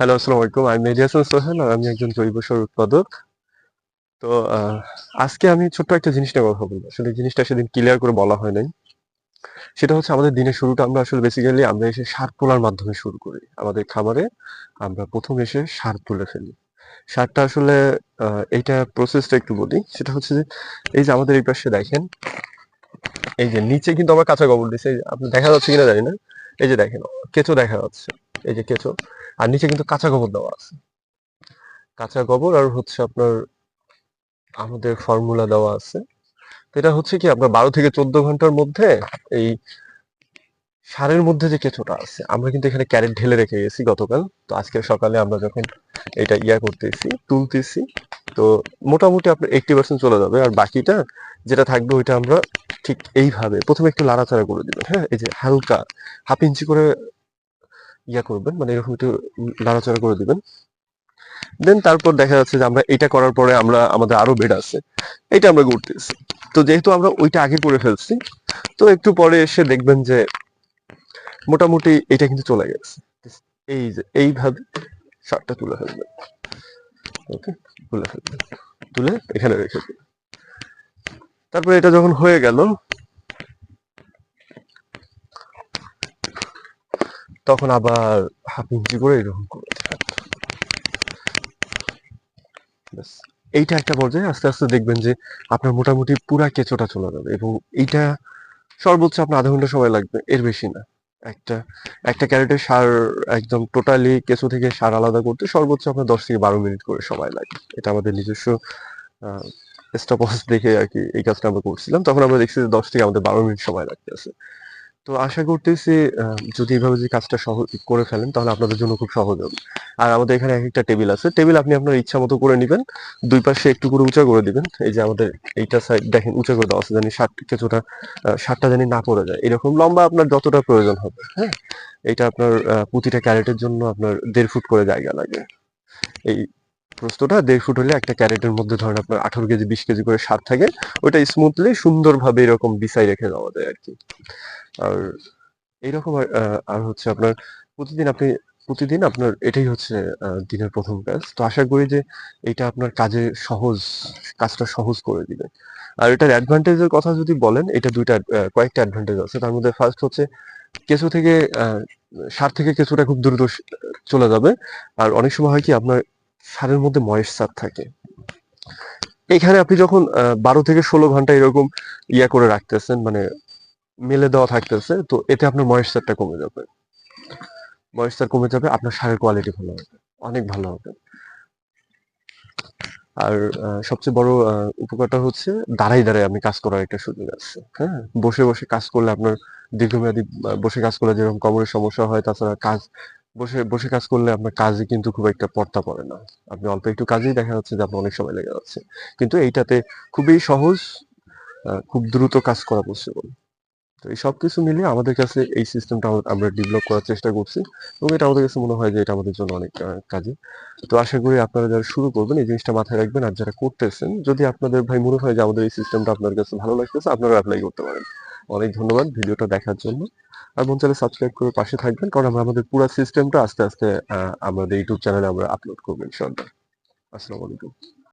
Hello আসসালামু আলাইকুম আমি মেহেদি সোহেল আর আমি একজন জৈব সার উৎপাদক। তো আজকে আমি ছোট্ট একটা জিনিস নিয়ে কথা বলব। আসলে জিনিসটা সেদিন ক্লিয়ার করে বলা হয় নাই। সেটা হচ্ছে আমাদের দিনের শুরুটা আমরা আসলে বেসিক্যালি আমরা এসে সার তোলার মাধ্যমে শুরু করি। আমাদের খামারে আমরা প্রথম এসে সার তুলে ফেলি। সারটা আসলে এইটা প্রসেসটা একটু বলি। সেটা হচ্ছে যে, এই যে আমাদের এই পাশে দেখেন, এই যে নিচে কিন্তু আমার কাঁচা গোবর দিচ্ছি আপনি দেখা যাচ্ছে কিনা জানি না। এই যে দেখেন, কেঁচো দেখা যাচ্ছে। এই যে কেঁচো। আর নিচে কিন্তু কাঁচা গোবর দেওয়া আছে। কাঁচা গোবর আর হচ্ছে আপনার আমাদের ফর্মুলা দেওয়া আছে। তো এটা হচ্ছে কি আপনার বারো থেকে চোদ্দ ঘণ্টার মধ্যে এই সারের মধ্যে যে কেঁচোটা আছে, আমরা কিন্তু এখানে ক্যারেট ঢেলে রেখে গেছি গতকাল। তো আজকে সকালে আমরা যখন এটা ইয়া করতেছি, তুলতেছি, তো মোটামুটি আপনার এইটটি পার্সেন্ট চলে যাবে। আর বাকিটা যেটা থাকবে, ওইটা আমরা ঠিক এইভাবে প্রথমে একটু লাড়াচাড়া করে দিবেন। হ্যাঁ এই যে হালকা হাফ ইঞ্চি করে ইয়া করবেন মানে এরকম একটু লাড়াচাড়া করে দিবেন। দেন তারপর দেখা যাচ্ছে যে আমরা এটা করার পরে আমরা, আমাদের আরও বেড আছে। এটা আমরা করতেছি তো যেহেতু আমরা ওইটা আগে করে ফেলছি, তো একটু পরে এসে দেখবেন যে মোটামুটি এটা কিন্তু চলে গেছে। এই যে, এইভাবে শার্টটা তুলে ফেলবেন। ওকে তুলে ফেলবেন। তুলে এখানে রেখে দিন তারপরে এটা যখন হয়ে গেল তখন আবার হাফ ইঞ্চি করে এরকম করে। এইটা একটা পর্যায়ে আস্তে আস্তে দেখবেন যে আপনার মোটামুটি পুরা কেঁচোটা চলে যাবে এবং এইটা সর্বোচ্চ আপনার আধা ঘণ্টা সময় লাগবে, এর বেশি না। একটা একটা ক্যারেটের সার একদম টোটালি কেঁচো থেকে সার আলাদা করতে সর্বোচ্চ আপনার দশ থেকে বারো মিনিট করে সময় লাগে। এটা আমাদের নিজস্ব স্টপস দেখে আর কি এই কাজটা আমরা করছিলাম। তখন আমরা দেখছি যে দশ থেকে আমাদের বারো মিনিট সময় লাগতেছে। তো আশা করতেছি যদি এইভাবে যদি কাজটা সহজ করে ফেলেন, তাহলে আপনাদের জন্য খুব সহজ হবে। আর আমাদের এখানে এক একটা টেবিল আছে। টেবিল আপনি আপনার ইচ্ছা মতো করে নেবেন। দুই পাশে একটু করে উঁচা করে দিবেন। এই যে আমাদের এইটা সাইড দেখেন, উঁচা করে দেওয়া আছে। জানি ষাট কিছুটা ষাটটা জানি না পড়ে যায়। এরকম লম্বা আপনার যতটা প্রয়োজন হবে হ্যাঁ? এটা আপনার প্রতিটা ক্যারেটের জন্য আপনার দেড় ফুট করে জায়গা লাগে। এই প্রস্তটা দেড় ফুট হলে একটা ক্যারেটের মধ্যে ধরেন আপনার আঠারো কেজি, বিশ কেজি করে সার থাকে। ওইটা স্মুথলি সুন্দরভাবে এরকম বিছাই রেখে দেওয়া যায় আর কি। আর এইরকম আর হচ্ছে আপনার প্রতিদিন আপনি, প্রতিদিন আপনার এটাই হচ্ছে দিনের প্রথম কাজ। তো আশা করি যে এটা আপনার কাজে সহজ, কাজটা সহজ করে দিবে। আর এটার অ্যাডভান্টেজের কথা যদি বলেন, এটা দুইটা কয়েকটা অ্যাডভান্টেজ আছে। তার মধ্যে ফার্স্ট হচ্ছে কেঁচো থেকে সার থেকে কেঁচোটা খুব দ্রুত চলে যাবে। আর অনেক সময় হয় কি আপনার সারের মধ্যে ময়েশ্চার থাকে। এখানে আপনি যখন বারো থেকে ষোলো ঘণ্টা এরকম ইয়া করে রাখতেছেন মানে মেলে দেওয়া থাকতেছে, তো এতে আপনার ময়েশ্চারটা কমে যাবে। ময়েশ্চার কমে যাবে, আপনার সারের কোয়ালিটি ভালো হবে, অনেক ভালো হবে। আর সবচেয়ে বড় উপকারটা হচ্ছে দাঁড়াই দাঁড়াই আপনি কাজ করার একটা সুযোগ আছে হ্যাঁ? বসে বসে কাজ করলে আপনার দীর্ঘমেয়াদী বসে কাজ করলে যেরকম কোমরের সমস্যা হয়, তাছাড়া কাজ বসে বসে কাজ করলে আপনার কাজে কিন্তু খুব একটা পড়তা পড়ে না। আপনি অল্প একটু কাজেই দেখা যাচ্ছে যে আপনার অনেক সময় লেগে যাচ্ছে। কিন্তু এইটাতে খুবই সহজ খুব দ্রুত কাজ করা পসিবল তো এই সবকিছু মিলিয়ে আমাদের কাছে এই সিস্টেমটা আমরা ডেভেলপ করার চেষ্টা করছি এবং এটা আমাদের কাছে মনে হয় যে এটা আমাদের জন্য অনেক কাজে। তো আশা করি আপনারা যারা শুরু করবেন, এই জিনিসটা মাথায় রাখবেন। আর যারা করতেছেন, যদি আপনাদের ভাই মনে হয় যে আমাদের এই সিস্টেমটা আপনার কাছে ভালো লাগতেছে আপনারা অ্যাপ্লাই করতে পারেন। অনেক ধন্যবাদ ভিডিওটা দেখার জন্য। আর মন চাইলে সাবস্ক্রাইব করে পাশে থাকবেন, কারণ আমরা আমাদের পুরো সিস্টেমটা আস্তে আস্তে আমাদের ইউটিউব চ্যানেলে আমরা আপলোড করব ইনশাল্লাহ আসসালামু আলাইকুম।